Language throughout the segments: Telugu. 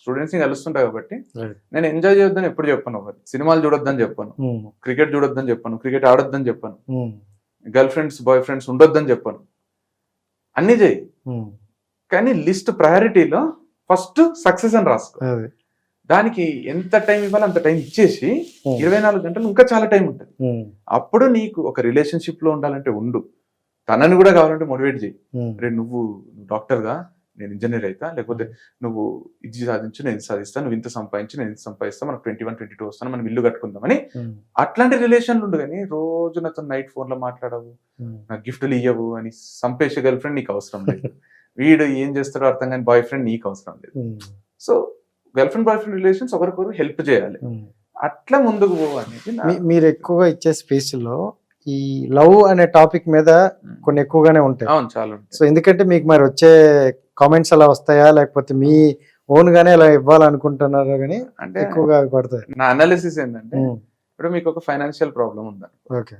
స్టూడెంట్స్ని కలుస్తుంటా కాబట్టి. నేను ఎంజాయ్ చేయొద్దని ఎప్పుడు చెప్పాను. ఒకటి సినిమాలు చూడొద్దని చెప్పాను. ఉమ్, క్రికెట్ చూడొద్దని చెప్పాను. క్రికెట్ ఆడొద్దని చెప్పాను. Um, girl friends bye friends ఉండొద్దని చెప్పాను. అన్ని చేయి. ఉమ్, కానీ లిస్ట్ ప్రయారిటీలో ఫస్ట్ సక్సెస్ అని రాసుకో దానికి ఎంత టైం ఇవ్వాలి అంత టైం ఇచ్చేసి ఇరవై నాలుగు గంటలు ఇంకా చాలా టైం ఉంటుంది. అప్పుడు నీకు ఒక రిలేషన్షిప్లో ఉండాలంటే ఉండు. తనని కూడా కావాలంటే మోటివేట్ చేయి. రే నువ్వు డాక్టర్గా నేను ఇంజనీర్ అవుతా లేకపోతే నువ్వు ఇది సాధించు నేను సాధిస్తాను నువ్వు ఇంత సంపాదించు నేను ఇంత సంపాదిస్తా మనకు ట్వంటీ వన్ ట్వంటీ టూ వస్తాను మనం ఇల్లు కట్టుకుందామని అట్లాంటి రిలేషన్లు ఉండు కానీ రోజు నాతో నైట్ ఫోన్లో మాట్లాడవు నాకు గిఫ్ట్లు ఇయ్యవు అని సంపేసే గర్ల్ ఫ్రెండ్ నీకు అవసరం లేదు. వీడు ఏం చేస్తాడో అర్థం కాని బాయ్ ఫ్రెండ్ నీకు అవసరం లేదు. So girl friend boy friend relations ఒకరికొకరు హెల్ప్ చేయాలి. అట్లా ముందుకు పో అనేది నా- మీ- మీరు ఎక్కువగా ఇచ్చే స్పేస్లో ఈ లవ్ అనే టాపిక్ మీద కొన్ని ఎక్కువగానే ఉంటాయి. అవును చాలా. సో ఎందుకంటే మీకు మరి వచ్చే కామెంట్స్ అలా వస్తాయా? లేకపోతే మీ ఓన్ గానే ఇలా ఇవ్వాలనుకుంటున్నారా కానీ అంటే ఎక్కువగా పడతాయి. నా అనాలిసిస్ ఏంటంటే ఇప్పుడు మీకు ఒక ఫైనాన్షియల్ ప్రాబ్లం ఉందా ఓకే.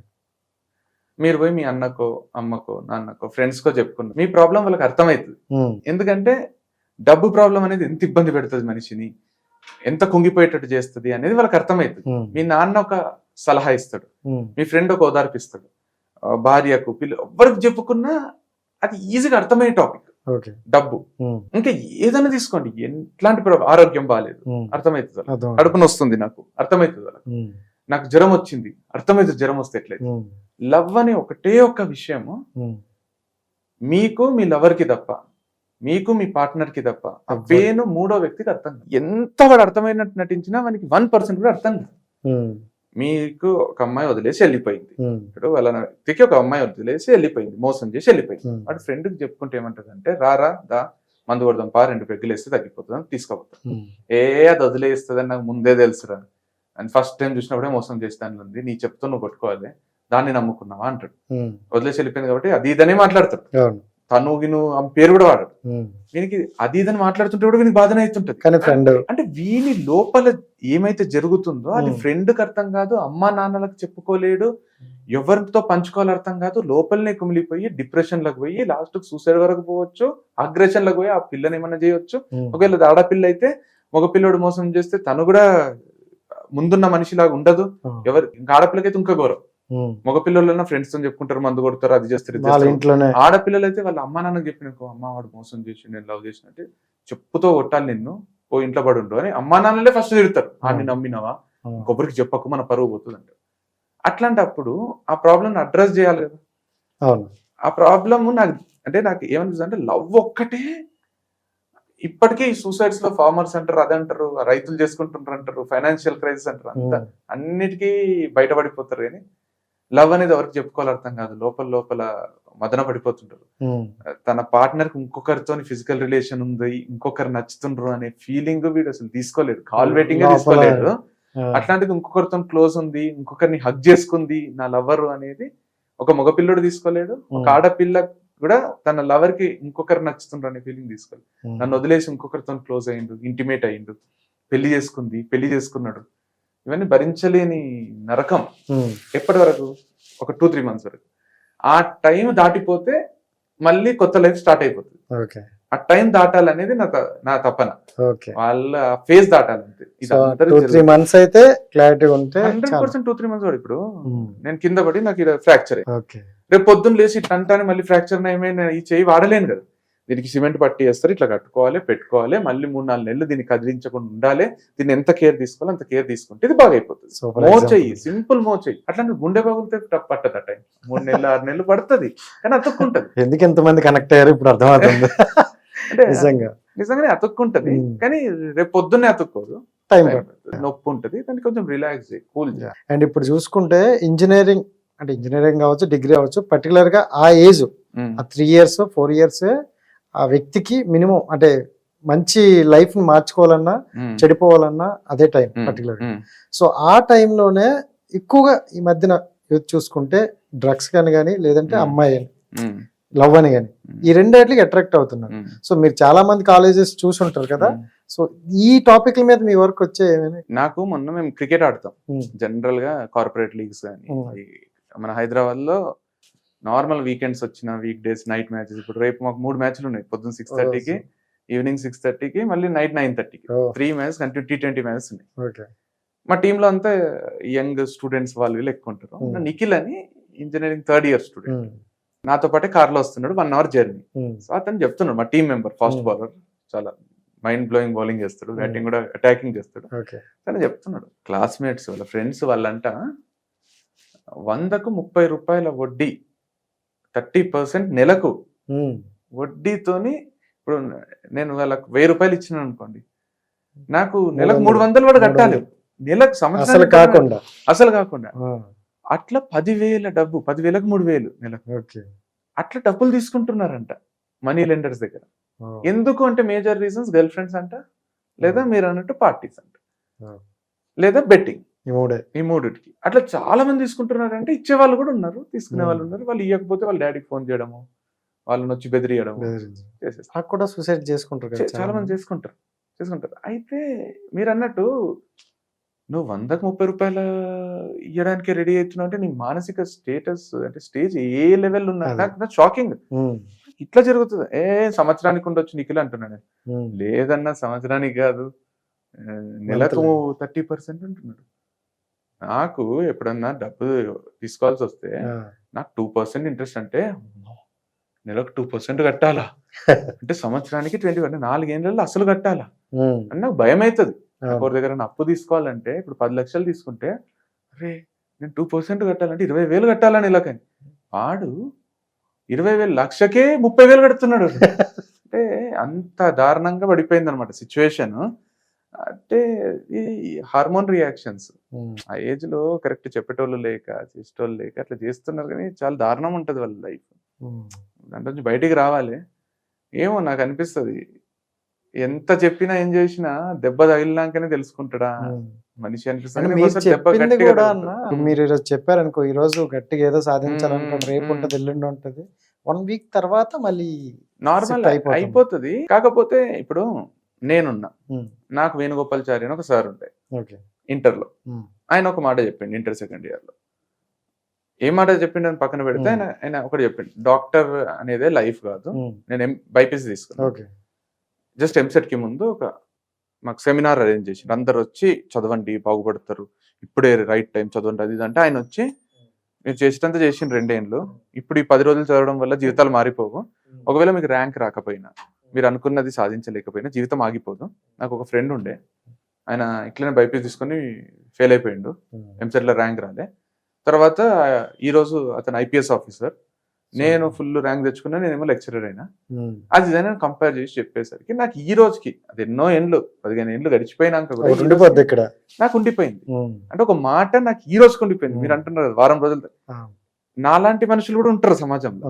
మీరు పోయి మీ అన్నకో అమ్మకో నాన్నకో ఫ్రెండ్స్ కో చెప్పుకున్నారు మీ ప్రాబ్లం వాళ్ళకి అర్థమవుతుంది. ఎందుకంటే డబ్బు ప్రాబ్లం అనేది ఎంత ఇబ్బంది పెడుతుంది మనిషిని? ఎంత కుంగిపోయేటట్టు చేస్తుంది అనేది వాళ్ళకి అర్థమవుతుంది. మీ నాన్న ఒక సలహా ఇస్తాడు. మీ ఫ్రెండ్ ఒక ఓదార్పు ఇస్తాడు. భార్యకు పిల్ల ఎవరికి చెప్పుకున్నా అది ఈజీగా అర్థమయ్యే టాపిక్. డబ్బు. ఇంకా ఏదైనా తీసుకోండి. ఎట్లాంటి ఆరోగ్యం బాగాలేదు అర్థమవుతుంది కడుపున వస్తుంది నాకు. అర్థమవుతుంది నాకు జ్వరం వచ్చింది. అర్థమవుతుంది జ్వరం వస్తే ఎట్లయితే. లవ్ అనే ఒకటే ఒక్క విషయము మీకు మీ లవర్కి తప్ప మీకు మీ పార్ట్నర్కి తప్ప. పెయిన్ మూడో వ్యక్తికి అర్థం ఎంత వాడు అర్థమైనట్టు నటించినా వానికి వన్ పర్సెంట్ కూడా అర్థం కాదు. మీకు ఒక అమ్మాయి వదిలేసి వెళ్ళిపోయింది. ఇప్పుడు వాళ్ళ వ్యక్తికి ఒక అమ్మాయి వదిలేసి వెళ్ళిపోయింది మోసం చేసి వెళ్ళిపోయింది. వాడు ఫ్రెండ్కి చెప్పుకుంటే ఏమంటది అంటే రారా దా మందు కొడదాం పా రెండు పెగ్గులు వేస్తే తగ్గిపోతుంది అని తీసుకోపోతాం. ఏ అది వదిలేస్తుంది నాకు ముందే తెలుసురా. అని ఫస్ట్ టైం చూసినప్పుడే మోసం చేస్తాను ఉంది నీ చెప్తూ నువ్వు కొట్టుకోవాలి. దాన్ని నమ్ముకున్నావా? అంటాడు. వదిలేసి వెళ్ళిపోయింది కాబట్టి అది ఇదనే మాట్లాడతాడు. తను గిను ఆమె పేరు కూడా వాడడు. వీనికి అది ఇదని మాట్లాడుతుంటే కూడా వీనికి బాధనే అవుతుంటది కానీ ఫ్రెండ్ అంటే వీని లోపల ఏమైతే జరుగుతుందో అది Hmm. ఫ్రెండ్కి అర్థం కాదు అమ్మా నాన్నలకు చెప్పుకోలేడు ఎవరితో పంచుకోవాలి అర్థం కాదు లోపలనే కుమిలిపోయి డిప్రెషన్లకు పోయి లాస్ట్ సూసైడ్ వరకు పోవచ్చు అగ్రెషన్లకు పోయి ఆ పిల్లని ఏమన్నా చేయొచ్చు. ఒకవేళ ఆడపిల్ల అయితే మగ పిల్లోడు మోసం చేస్తే తను కూడా ముందున్న మనిషిలాగా ఉండదు. ఎవరు ఇంకా ఆడపిల్లకైతే ఇంకా గౌరవం మగ పిల్లలైనా ఫ్రెండ్స్తో చెప్పుకుంటారు మందు కొడతారు అది చేస్తారు. ఇంట్లోనే. ఆడపిల్లలు అయితే వాళ్ళ అమ్మ నాన్నకి చెప్పినకో అమ్మ వాడు మోసం చేసి నేను లవ్ చేసినట్టే చెప్పుతో కొట్టాలి నిన్ను ఓ ఇంట్లో పడి అని అమ్మా నాన్నలే ఫస్ట్ తిడతారు. ఆడిని నమ్మినవా? కొబ్బరికి చెప్పకు మన పరువు పోతుంది అంటారు అట్లాంటప్పుడు ఆ ప్రాబ్లం అడ్రస్ చేయాలి కదా. అవును. ఆ ప్రాబ్లమ్ నాకు అంటే నాకు ఏమనిపిస్తుంది అంటే లవ్ ఒక్కటే ఇప్పటికీ సూసైడ్స్లో ఫార్మర్స్ అంటారు అదంటారు రైతులు చేసుకుంటుంటారు అంటారు ఫైనాన్షియల్ క్రైసిస్ అంటారు అంతా అన్నిటికీ బయటపడిపోతారు కానీ లవ్ అనేది ఎవరికి చెప్పుకోవాలి అర్థం కాదు. లోపల లోపల మదన పడిపోతుంటారు. తన పార్ట్నర్కి ఇంకొకరితో ఫిజికల్ రిలేషన్ ఉంది ఇంకొకరు నచ్చుతుండ్రు అనే ఫీలింగ్ వీడు అసలు తీసుకోలేడు కాల్ వెయిటింగ్ ఆ, అట్లాంటిది ఇంకొకరితో క్లోజ్ ఉంది ఇంకొకరిని హగ్ చేసుకుంది నా లవర్ అనేది ఒక మగపిల్లడు తీసుకోలేడు. ఒక ఆడపిల్ల కూడా తన లవర్కి ఇంకొకరు నచ్చుతుండ్రు అనే ఫీలింగ్ తీసుకోలేదు. నన్ను వదిలేసి ఇంకొకరితో క్లోజ్ అయ్యిండు ఇంటిమేట్ అయ్యిండు పెళ్ళి చేసుకుంది పెళ్ళి చేసుకున్నాడు. ఇవన్నీ భరించలేని నరకం ఎప్పటి వరకు ఒక టూ త్రీ మంత్స్ వరకు. ఆ టైం దాటిపోతే మళ్ళీ కొత్త లైఫ్ స్టార్ట్ అయిపోతుంది. ఆ టైం దాటాలనేది నా నా తపన. వాళ్ళ ఫేస్ దాటాలంతే. ఇది సో టూ త్రీ మంత్స్ అయితే క్లారిటీ ఉంటే hundred. Percent two three months ఇప్పుడు. నేను కింద పడి నాకు ఇలా ఫ్రాక్చర్ ఓకే. రేపు పొద్దున్న లేచి ఇట్లా అంటానే మళ్ళీ ఫ్రాక్చర్ ఏమైనా ఈ చేయి వాడలేను కదా. దీనికి సిమెంట్ పట్టి వేస్తారు ఇట్లా కట్టుకోవాలి పెట్టుకోవాలి. మళ్ళీ మూడు నాలుగు నెలలు దీన్ని కదిలించకుండా ఉండాలి. దీన్ని ఎంత కేర్ తీసుకోవాలి అంత కేర్ తీసుకుంటే ఇది బాగా అయిపోతుంది సూపర్ మో చెయ్యి సింపుల్ మో చెయ్యి అట్లాంటి గుండె పగులితే ట- పట్టదు ఆ టైం. మూడు నెలలు ఆరు నెలలు పడుతుంది కానీ అతుక్కుంటది. ఎందుకు ఎంతమంది కనెక్ట్ అయ్యారు ఇప్పుడు అర్థమవుతుంది. నిజంగా. నిజంగానే అతుక్కుంటది ఉమ్. కానీ రేపు పొద్దున్నే అతుక్కోదు. టైం. నొప్పి ఉంటది దాన్ని కొంచెం రిలాక్స్ చేయి కూల్ చేయి. అండ్ ఇప్పుడు చూసుకుంటే ఇంజనీరింగ్ అంటే ఇంజనీరింగ్ కావచ్చు డిగ్రీ కావచ్చు పర్టికులర్గా ఆ ఏజ్ ఉమ్. ఆ త్రీ ఇయర్స్ ఫోర్ ఇయర్స్ ఆ వ్యక్తికి మినిమం అంటే మంచి లైఫ్ని మార్చుకోవాలన్నా. చెడిపోవాలన్నా అదే టైం. పర్టికులర్. సో ఆ టైంలోనే ఎక్కువగా ఈ మధ్యన యూత్ చూసుకుంటే డ్రగ్స్ కానీ కానీ లేదంటే. అమ్మాయి అని. లవ్ అని కానీ ఈ రెండేట్లకి అట్రాక్ట్ అవుతున్నారు. సో మీరు చాలా మంది కాలేజెస్ చూసుంటారు కదా. సో ఈ టాపిక్ల మీద మీ వర్క్ వచ్చే నాకు మొన్న మేము క్రికెట్ ఆడతాం. జనరల్గా కార్పొరేట్ లీగ్స్ కానీ. మన హైదరాబాద్లో నార్మల్ వీకెండ్స్ వచ్చిన వీక్ డేస్ నైట్ మ్యాచెస్. ఇప్పుడు రేపు మాకు మూడు మ్యాచ్లు ఉన్నాయి. పొద్దున్న సిక్స్ థర్టీకి ఈవినింగ్ సిక్స్ థర్టీకి మళ్ళీ నైట్ నైన్ థర్టీకి three matches continue T twenty matches ఉన్నాయి. మా టీంలో అంతా యంగ్ స్టూడెంట్స్ వాళ్ళు వీళ్ళు ఎక్కువ ఉంటారు. నిఖిల్ అని ఇంజనీరింగ్ థర్డ్ ఇయర్ స్టూడెంట్. నాతో పాటే కార్లో వస్తున్నాడు వన్ అవర్ జర్నీ. సో అతను చెప్తున్నాడు మా టీం మెంబర్ ఫాస్ట్. బౌలర్ చాలా మైండ్ బ్లోయింగ్ బౌలింగ్ చేస్తాడు. బ్యాటింగ్ కూడా అటాకింగ్ చేస్తాడు. ఓకే. తను చెప్తున్నాడు క్లాస్మేట్స్ వాళ్ళ ఫ్రెండ్స్ వాళ్ళంట వందకు ముప్పై రూపాయల వడ్డీ థర్టీ పర్సెంట్ నెలకు వడ్డీతోని ఇప్పుడు నేను వాళ్ళకి వెయ్యి రూపాయలు ఇచ్చినాను అనుకోండి. నాకు నెలకు. మూడు వందలు కూడా కట్టాలి. నెలకు అసలు సంవత్సరానికి కాకుండా. అసలు కాకుండా. అట్లా పదివేల డబ్బు పదివేలకు మూడు వేలు నెలకు. అట్లా డబ్బులు తీసుకుంటున్నారంట మనీ లెండర్స్ దగ్గర. ఎందుకు అంటే మేజర్ రీజన్స్ గర్ల్ ఫ్రెండ్స్ అంట లేదా మీరు అన్నట్టు పార్టీస్ అంట. లేదా బెట్టింగ్ ఈ మూడే. ఈ మూడిటికి. అట్లా చాలా మంది తీసుకుంటున్నారంటే ఇచ్చే వాళ్ళు కూడా ఉన్నారు తీసుకునే వాళ్ళు. ఉన్నారు. వాళ్ళు ఇవ్వకపోతే వాళ్ళ డాడీకి ఫోన్ చేయడము వాళ్ళని వచ్చి. చేసేస్తారు నాకు కూడా సూసైడ్ చేసుకుంటారు చాలా మంది చేసుకుంటారు. చేసుకుంటారు. అయితే మీరు అన్నట్టు నువ్వు వందకు ముప్పై రూపాయలు ఇవ్వడానికి రెడీ అవుతున్నావు అంటే నీ మానసిక స్టేటస్ అంటే స్టేజ్ ఏ లెవెల్ ఉన్నా. నాకు షాకింగ్ ఇట్లా జరుగుతుంది. ఏ సంవత్సరానికి ఉండొచ్చు నిఖిల్ అంటున్నాను ఉమ్, లేదన్నా సంవత్సరానికి కాదు. నెలకు. థర్టీ పర్సెంట్ ఉంటున్నాడు నాకు ఎప్పుడన్నా డబ్బు తీసుకోవాల్సి వస్తే నాకు టూ పర్సెంట్ ఇంట్రెస్ట్ అంటే నెలకు టూ పర్సెంట్ కట్టాలా? అంటే సంవత్సరానికి ట్వంటీ అంటే నాలుగేళ్ళలో అసలు కట్టాలా? అని నాకు భయం అవుతుంది. ఒకరి దగ్గర అప్పు తీసుకోవాలంటే ఇప్పుడు పది లక్షలు తీసుకుంటే అరే నేను టూ పర్సెంట్ కట్టాలంటే ఇరవై వేలు కట్టాలని ఇలాకని వాడు ఇరవై వేలు లక్షకే ముప్పై వేలు కడుతున్నాడు. అంటే అంత దారుణంగా పడిపోయింది అనమాట సిచ్యువేషన్. అంటే ఈ హార్మోన్ రియాక్షన్స్. ఆ ఏజ్లో కరెక్ట్ చెప్పేటోళ్ళు లేక చేసేటోళ్ళు లేక అట్లా చేస్తున్నారు కానీ చాలా దారుణం ఉంటది వాళ్ళ లైఫ్. దాంట్లో బయటికి రావాలి. ఏమో నాకు అనిపిస్తది. ఎంత చెప్పినా ఏం చేసినా దెబ్బ తగిలినాకనే తెలుసుకుంటాడా. మనిషి అనిపిస్తుంది మీరు ఈరోజు చెప్పారనుకో ఈ రోజు గట్టిగా ఏదో సాధించాలనుకోండి మ్మ్, రేపు. ఉంటది ఎల్లుండి ఉంటది. వన్ వీక్ తర్వాత మళ్ళీ నార్మల్. అయిపోతుంది. కాకపోతే ఇప్పుడు నేనున్నా. నాకు వేణుగోపాల్చారి అని ఒక సార్ ఉండే ఓకే. ఇంటర్లో ఉమ్, ఆయన ఒక మాట చెప్పిండు ఇంటర్ సెకండ్ ఇయర్లో ఏ మాట చెప్పిండు అని పక్కన పెడితే. ఆయన ఆయన ఒకటి చెప్పిండు. డాక్టర్ అనేదే లైఫ్ కాదు. నేను బైపీసీ తీసుకున్నాను జస్ట్ ఎంసెట్కి ముందు ఒక మాకు సెమినార్ అరేంజ్ చేసి అందరు వచ్చి చదవండి బాగుపడతారు. ఇప్పుడే రైట్ టైం చదవండి అది ఇది అంటే ఆయన వచ్చి మీరు చేసినంత చేసిన రెండేళ్ళు ఇప్పుడు ఈ పది రోజులు చదవడం వల్ల జీవితాలు మారిపోవు. ఒకవేళ మీకు ర్యాంక్ రాకపోయినా మీరు అనుకున్నది సాధించలేకపోయినా జీవితం ఆగిపోదు. నాకు ఒక ఫ్రెండ్ ఉండే. ఆయన ఇట్లనే బైపీసీ తీసుకొని ఫెయిల్ అయిపోయిండు. ఉమ్, ఎంసెట్లో ర్యాంక్ రాలే. తర్వాత ఈ రోజు అతను ఐపీఎస్ ఆఫీసర్ నేను ఫుల్ ర్యాంక్ తెచ్చుకున్నా నేనేమో లెక్చరర్ అయినా. అది ఇదని కంపేర్ చేసి చెప్పేసరికి నాకు ఈ రోజుకి అది ఎన్నో ఏండ్లు పదిహేను ఏండ్లు గడిచిపోయినాక నాకు ఉండిపోయింది. ఉమ్, అంటే ఒక మాట నాకు ఈ రోజుకి ఉండిపోయింది. Hmm. మీరు అంటున్నారు వారం రోజులు నాలాంటి మనుషులు కూడా ఉంటారు సమాజంలో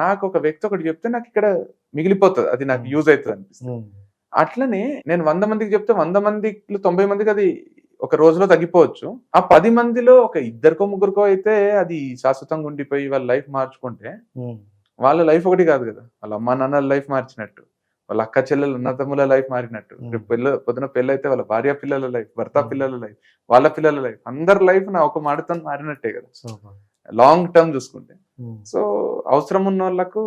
నాకు ఒక వ్యక్తి ఒకటి చెప్తే నాకు ఇక్కడ మిగిలిపోతుంది అది నాకు. యూజ్ అవుతుంది అనిపిస్తుంది అట్లనే నేను వంద మందికి చెప్తే వంద మందిలో తొంభై మందికి అది ఒక రోజులో తగ్గిపోవచ్చు ఆ పది మందిలో ఒక ఇద్దరికో ముగ్గురికో అయితే అది శాశ్వతంగా ఉండిపోయి వాళ్ళ లైఫ్ మార్చుకుంటే వాళ్ళ లైఫ్ ఒకటి కాదు కదా వాళ్ళ అమ్మా నాన్నల లైఫ్ మార్చినట్టు వాళ్ళ అక్క చెల్లెలు అన్నతమ్ముల లైఫ్ మారినట్టు. రేపు పెళ్ళ పొద్దున పెళ్ళి అయితే వాళ్ళ భార్య పిల్లల లైఫ్ భర్త. పిల్లల లైఫ్ వాళ్ళ పిల్లల లైఫ్ అందరి లైఫ్ నా ఒక మాటతో మారినట్టే కదా. లాంగ్ టర్మ్ చూసుకుంటే ఉమ్. సో అవసరం ఉన్న వాళ్ళకు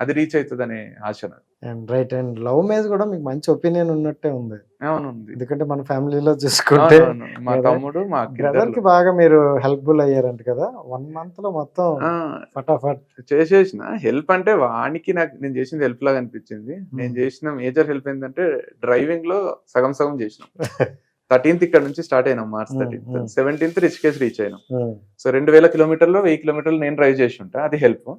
అది రీచ్ అవుతుంది అనే ఆశ నాకు అండ్ రైట్ అండ్ లవ్ మీద కూడా మీకు మంచి ఒపీనియన్ ఉన్నట్టే ఉంది అవునుంది ఎందుకంటే మన ఫ్యామిలీలో చూసుకుంటే. మా? తమ్ముడు మా బ్రదర్కి. బాగా మీరు హెల్ప్ఫుల్ అయ్యారంట కదా వన్ మంత్లో మొత్తం ఫటాఫట్ చేసేసిన హెల్ప్ అంటే వానికి నాకు నేను చేసింది హెల్ప్ లాగా అనిపించింది నేను Hmm. చేసిన మేజర్ హెల్ప్ ఏంటంటే డ్రైవింగ్లో సగం సగం చేసినాం థర్టీన్త్ ఇక్కడ నుంచి స్టార్ట్ అయినాం March thirteenth. Seventeenth Rishikesh reach అయినాం. సో రెండు వేల కిలోమీటర్లు వెయ్యి కిలోమీటర్లు నేను డ్రైవ్ చేసి ఉంటా అది హెల్ప్.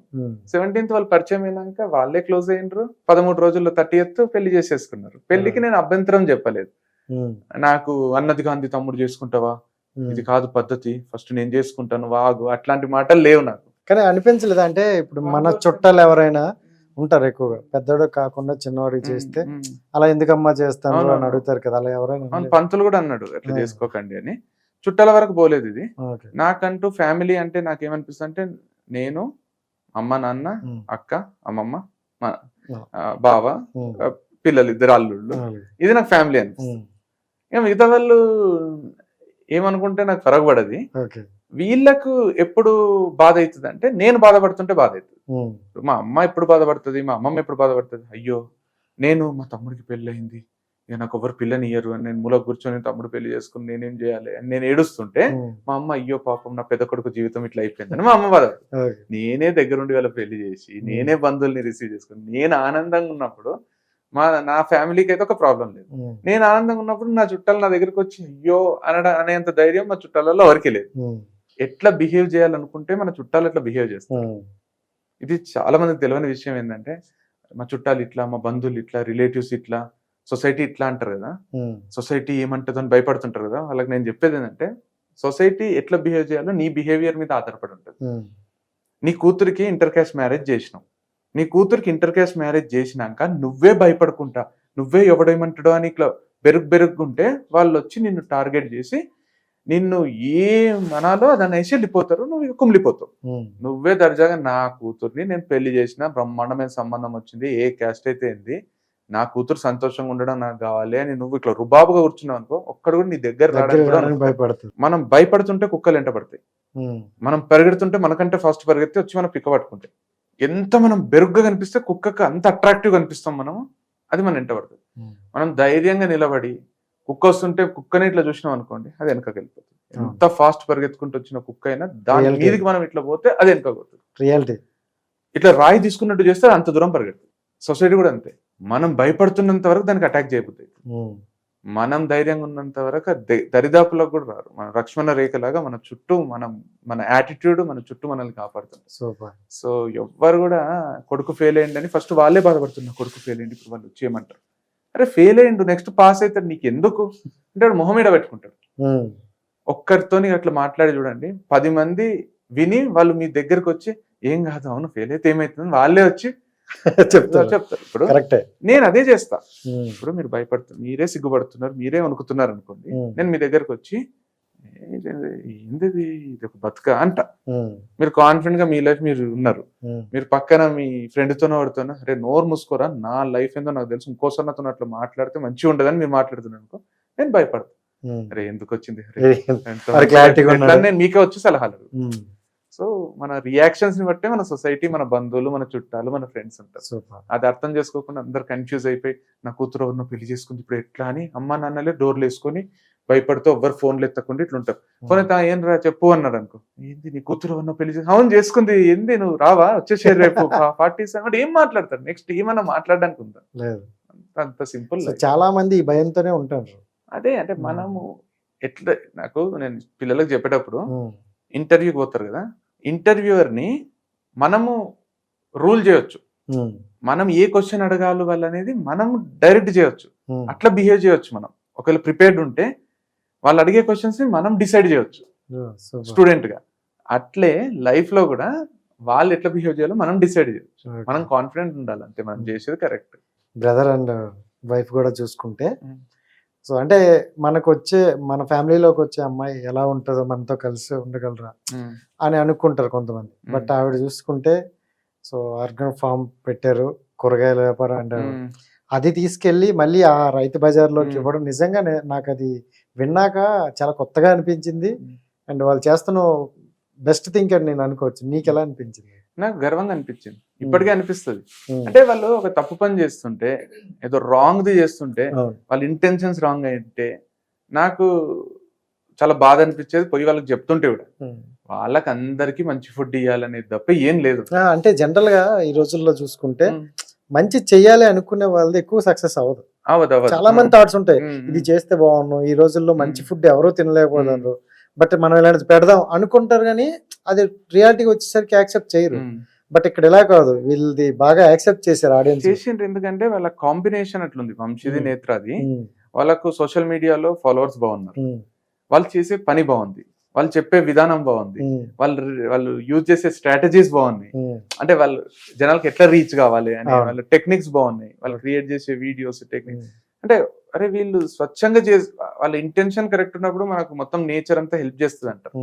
సెవెంటీన్త్ వాళ్ళు పరిచయం అయినాక వాళ్ళే క్లోజ్ అయినరు. పదమూడు రోజుల్లో థర్టీ ఎత్ పెళ్ళి చేసేసుకున్నారు. పెళ్ళికి. నేను అభ్యంతరం చెప్పలేదు. నాకు అన్నది గాంధీ తమ్ముడు చేసుకుంటావా. ఇది కాదు పద్ధతి ఫస్ట్ నేను చేసుకుంటాను వాగు అట్లాంటి మాటలు లేవు నాకు. కానీ అనిపించలేదు? అంటే ఇప్పుడు మన చుట్టాలు ఎవరైనా ఉంటారు ఎక్కువగా పెద్దోడు కాకుండా చిన్నవాడికి చేస్తే. అలా ఎందుకమ్మా చేస్తాను అని. అడుగుతారు కదా అలా ఎవరైనా? పంతులు కూడా అన్నాడు అట్లా ఆ. చేసుకోకండి అని చుట్టాల వరకు పోలేదు ఇది నాకంటూ ఫ్యామిలీ అంటే నాకేమనిపిస్తుంది అంటే నేను అమ్మ నాన్న అక్క అమ్మమ్మ బావ పిల్లలు ఇద్దరు అల్లుళ్ళు. ఇది నాకు ఫ్యామిలీ అనిపిస్తుంది ఇక మిగతా వాళ్ళు ఏమనుకుంటే నాకు ఫరగబడది ఓకే. వీళ్ళకు ఎప్పుడు బాధ అవుతుంది అంటే నేను బాధపడుతుంటే బాధ అవుతుంది. మా అమ్మ ఎప్పుడు బాధపడుతుంది? మా అమ్మమ్మ ఎప్పుడు బాధపడుతుంది? అయ్యో నేను మా తమ్ముడికి పెళ్ళి అయింది నాకు ఎవరు పిల్లని ఇయ్యరు అని నేను మూల కూర్చొని తమ్ముడు పెళ్ళి చేసుకుని నేనేం చేయాలి అని నేను ఏడుస్తుంటే మా అమ్మ అయ్యో పాపం నా పెద్ద కొడుకు జీవితం ఇట్లా అయిపోయిందని మా అమ్మ బాధ. నేనే దగ్గరుండి వాళ్ళ పెళ్ళి చేసి నేనే బంధువుల్ని రిసీవ్ చేసుకుని నేను ఆనందంగా ఉన్నప్పుడు మా నా ఫ్యామిలీకి అయితే ఒక ప్రాబ్లం లేదు. నేను ఆనందంగా ఉన్నప్పుడు నా చుట్టాలు నా దగ్గరికి వచ్చి అయ్యో అనడ అనేంత ధైర్యం మా చుట్టాలలో ఎవరికి లేదు. ఎట్లా బిహేవ్ చేయాలనుకుంటే మన చుట్టాలు ఎట్లా బిహేవ్ చేస్తారు? ఉమ్, ఇది చాలా మందికి తెలియని విషయం ఏంటంటే మా చుట్టాలు ఇట్లా మా బంధువులు ఇట్లా రిలేటివ్స్ ఇట్లా సొసైటీ ఇట్లా అంటారు కదా. సొసైటీ ఏమంటుందని భయపడుతుంటారు కదా. వాళ్ళకి నేను చెప్పేది ఏంటంటే సొసైటీ ఎట్లా బిహేవ్ చేయాలో నీ బిహేవియర్ మీద ఆధారపడి ఉంటుంది. నీ కూతురికి ఇంటర్ క్యాస్ట్ మ్యారేజ్ చేసినావు నీ కూతురికి ఇంటర్ క్యాస్ట్ మ్యారేజ్ చేసినాక నువ్వే భయపడుకుంటా. నువ్వే ఎవడేమంటాడో అని ఇట్లా బెరుగు బెరుగుంటే వాళ్ళు వచ్చి నిన్ను టార్గెట్ చేసి నిన్ను ఏ మనాలో దాన్ని వేసి వెళ్ళిపోతారు నువ్వు ఇక కుమిలిపోతావు. నువ్వే దర్జాగా నా కూతుర్ని నేను పెళ్ళి చేసిన బ్రహ్మాండమైన సంబంధం వచ్చింది ఏ క్యాస్ట్ అయితే ఏంది నా కూతురు సంతోషంగా ఉండడం నాకు కావాలి అని నువ్వు ఇట్లా రుబాబుగా కూర్చున్నావు అనుకో ఒక్కడు కూడా నీ దగ్గర. భయపడుతుంది మనం భయపడుతుంటే కుక్కలు ఎంట పడతాయి. మనం పరిగెడుతుంటే మనకంటే ఫస్ట్ పరిగెత్తి వచ్చి మనం పిక్క పట్టుకుంటాయి. ఎంత మనం బెరుగ్గా కనిపిస్తే కుక్కకు అంత అట్రాక్టివ్ కనిపిస్తాం మనం అది మన ఎంట పడుతుంది. ఉమ్, మనం ధైర్యంగా నిలబడి కుక్క వస్తుంటే కుక్కని ఇట్లా చూసినాం అనుకోండి అది వెనకకి వెళ్ళిపోతుంది. అవును. ఎంత ఫాస్ట్ పరిగెత్తుకుంటూ వచ్చిన కుక్క అయినా దాని. మీదకి మనం ఇట్లా పోతే అది వెనక పోతుంది. రియాలిటీ ఇట్లా రాయి తీసుకున్నట్టు చేస్తే అంత దూరం పరిగెడుతుంది. సొసైటీ కూడా అంతే. మనం భయపడుతున్నంత వరకు దానికి అటాక్ చేయబోతుంది మనం ధైర్యంగా ఉన్నంత వరకు దరిదాపులకు కూడా రారు. మన లక్ష్మణ రేఖలాగా మన చుట్టూ మనం మన యాటిట్యూడ్ మన చుట్టూ మనల్ని కాపాడుతుంది. సూపర్. సో ఎవ్వరు కూడా కొడుకు ఫెయిల్ అయ్యింది అని ఫస్ట్ వాళ్ళే బాధపడుతున్నారు. కొడుకు ఫెయిల్ అయ్యింది ఇప్పుడు వాళ్ళు వచ్చేయమంటారు. అరే ఫెయిల్ అయ్యిండు నెక్స్ట్ పాస్ అవుతాడు నీకు ఎందుకు అంటే వాడు మొహం మీద పెట్టుకుంటాడు. ఒక్కరితోని అట్లా మాట్లాడి చూడండి. పది మంది విని వాళ్ళు మీ దగ్గరకు వచ్చి ఏం కాదు అవును ఫెయిల్ అయితే ఏమైతుంది వాళ్ళే వచ్చి చెప్తారు చెప్తారు ఇప్పుడు కరెక్టే. నేను అదే చేస్తా. ఇప్పుడు మీరు భయపడుతున్నారు మీరే సిగ్గుపడుతున్నారు మీరే వణుకుతున్నారు అనుకోండి నేను మీ దగ్గరకు వచ్చి "ఏంది ఇది ఒక బతుక అంట. మీరు కాన్ఫిడెంట్గా మీ లైఫ్ మీరు ఉన్నారు. మీరు పక్కన మీ ఫ్రెండ్ తోనో వాడితోనో అరే నోరు మూసుకోరా నా లైఫ్ ఏందో నాకు తెలుసు ఇంకోసారి నాతో అట్లా మాట్లాడితే మంచిగా ఉండదని మీరు మాట్లాడుతున్నారు అనుకో నేను భయపడతాను. అరే ఎందుకు వచ్చింది అరే. నేను మీకే వచ్చి సలహాలు సో మన రియాక్షన్స్ని బట్టే మన సొసైటీ మన బంధువులు మన చుట్టాలు మన ఫ్రెండ్స్ ఉంటారు. అది అర్థం చేసుకోకుండా అందరు కన్ఫ్యూజ్ అయిపోయి నా కూతురు ఎవరినో పెళ్ళి చేసుకుంది ఇప్పుడు ఎట్లా? అని అమ్మా నాన్నలే డోర్లు వేసుకొని భయపడుతూ ఎవ్వరు ఫోన్లు ఎత్తకుండా ఇట్లుంటారు ఫోన్ అయితే ఏం రా చెప్పు అన్నాడు అనుకో. ఏంది నీ కూతురు ఎవరినో పెళ్ళి చేసి అవును చేసుకుంది. ఏంది నువ్వు? రావా? వచ్చేసే రేపు. పార్టీస్ అంటే ఏం మాట్లాడతాడు? నెక్స్ట్ ఏమన్నా మాట్లాడడానికి ఉందా? లేదు. అంత- సింపుల్ చాలా మంది ఈ భయంతోనే ఉంటారు. అదే అంటే మనము ఎట్లా నాకు నేను పిల్లలకు చెప్పేటప్పుడు ఇంటర్వ్యూకి పోతారు కదా ఇంటర్వ్యూయర్ని మనము రూల్ చేయొచ్చు. ఉమ్, మనం ఏ క్వశ్చన్ అడగాలి వాళ్ళు అనేది మనం డైరెక్ట్ చేయొచ్చు. ఉమ్, అట్లా బిహేవ్ చేయొచ్చు మనం. ఒకవేళ ప్రిపేర్డ్ ఉంటే వాళ్ళు అడిగే క్వశ్చన్స్ని మనం డిసైడ్ చేయొచ్చు. స్టూడెంట్గా అట్లే లైఫ్లో కూడా వాళ్ళు ఎట్లా బిహేవ్ చేయాలో మనం డిసైడ్ చేయొచ్చు. మనం కాన్ఫిడెంట్ ఉండాలి అంతే మనం చేసేది కరెక్ట్. బ్రదర్ అండ్ వైఫ్ కూడా చూసుకుంటే. సో అంటే మనకు వచ్చే మన ఫ్యామిలీలోకి వచ్చే అమ్మాయి ఎలా ఉంటుందో మనతో కలిసి ఉండగలరా అని అనుకుంటారు కొంతమంది. బట్. ఆవిడ చూసుకుంటే సో ఆర్గన్ ఫామ్ పెట్టారు కూరగాయల వ్యాపారం అండ్ అది తీసుకెళ్ళి మళ్ళీ ఆ రైతు బజార్లోకి. ఇవ్వడం నిజంగా నాకు అది విన్నాక చాలా కొత్తగా అనిపించింది. అండ్ వాళ్ళు చేస్తున్న బెస్ట్ థింక్ అని నేను అనుకోవచ్చు. నీకు ఎలా అనిపించింది? నాకు గర్వంగా అనిపించింది ఇప్పటికే అనిపిస్తుంది. అంటే వాళ్ళు ఒక తప్పు పని చేస్తుంటే ఏదో రాంగ్ ది చేస్తుంటే. వాళ్ళ ఇంటెన్షన్స్ రాంగ్ అయితే నాకు చాలా బాధ అనిపించేది పోయి వాళ్ళకి చెప్తుంటే కూడా. వాళ్ళకి అందరికి మంచి ఫుడ్ ఇవ్వాలనేది తప్ప ఏం లేదు అంటే జనరల్గా ఈ రోజుల్లో చూసుకుంటే. మంచి చెయ్యాలి అనుకునే వాళ్ళది ఎక్కువ సక్సెస్ అవ్వదు చాలా మంది థాట్స్ ఉంటాయి. ఇది చేస్తే బాగున్నాను ఈ రోజుల్లో మంచి. ఫుడ్ ఎవరో తినలేకపోతున్నారు బట్ మనం ఇలాంటిది పెడదాం అనుకుంటారు కానీ అది రియాలిటీకి వచ్చేసరికి యాక్సెప్ట్ చేయరు. బట్ ఇక్కడ ఎలా కాదు వీళ్ళది బాగా యాక్సెప్ట్ చేశారు ఆడియన్స్ చేసిండ్రు ఎందుకంటే వాళ్ళ కాంబినేషన్ అట్లుంది. వంశీది. నేత్రాది. వాళ్ళకు సోషల్ మీడియాలో ఫాలోవర్స్ బాగున్నారు. వాళ్ళు చేసే పని బాగుంది. వాళ్ళు చెప్పే విధానం బాగుంది. వాళ్ళు వాళ్ళు యూజ్ చేసే స్ట్రాటజీస్ బాగున్నాయి. అంటే వాళ్ళు జనాలకు ఎట్లా రీచ్ కావాలి అని. వాళ్ళ టెక్నిక్స్ బాగున్నాయి. వాళ్ళు క్రియేట్ చేసే వీడియోస్ టెక్నిక్స్ అంటే అరే వీళ్ళు స్వచ్ఛంగా చేసి వాళ్ళ ఇంటెన్షన్ కరెక్ట్ ఉన్నప్పుడు మనకు మొత్తం నేచర్ అంతా హెల్ప్ చేస్తుంది అంటారు